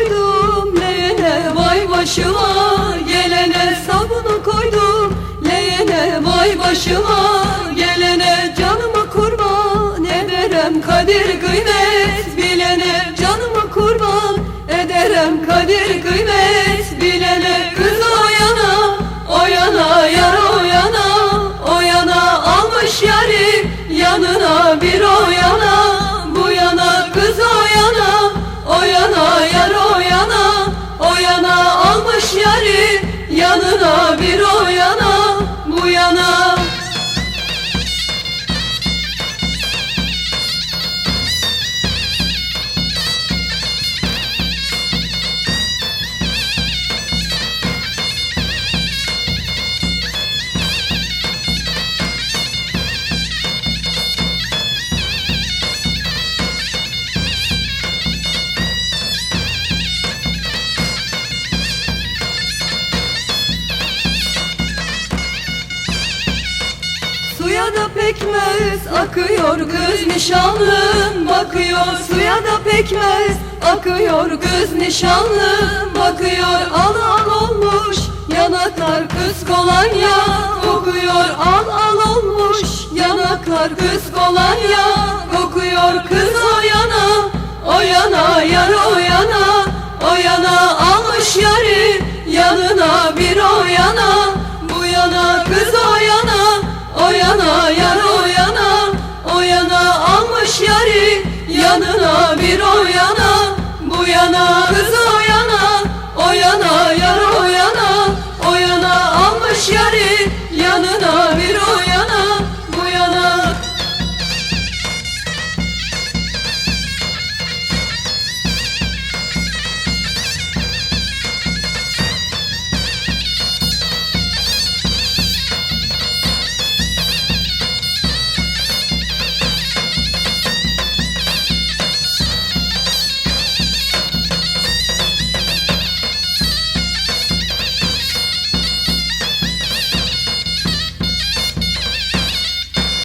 koydum leğene vay başıma. Gelene sabunu koydum leğene vay başıma. Gelene canımı kurban ederem kadir kıymet. Bilene canımı kurban ederem kadir almış yari yanına bir o yana Bu yana da pekmez akıyor kız nişanlım bakıyor Suya da pekmez akıyor kız nişanlım bakıyor Al al olmuş yanaklar kız kolonya kokuyor Al al olmuş yanaklar kız kolonya kokuyor Kız o yana o yana yar o yana o yana almış yari yanına bir o yana bu yana kız o o yana yar o yana o yana almış yari yanına bir o yana. Bu yana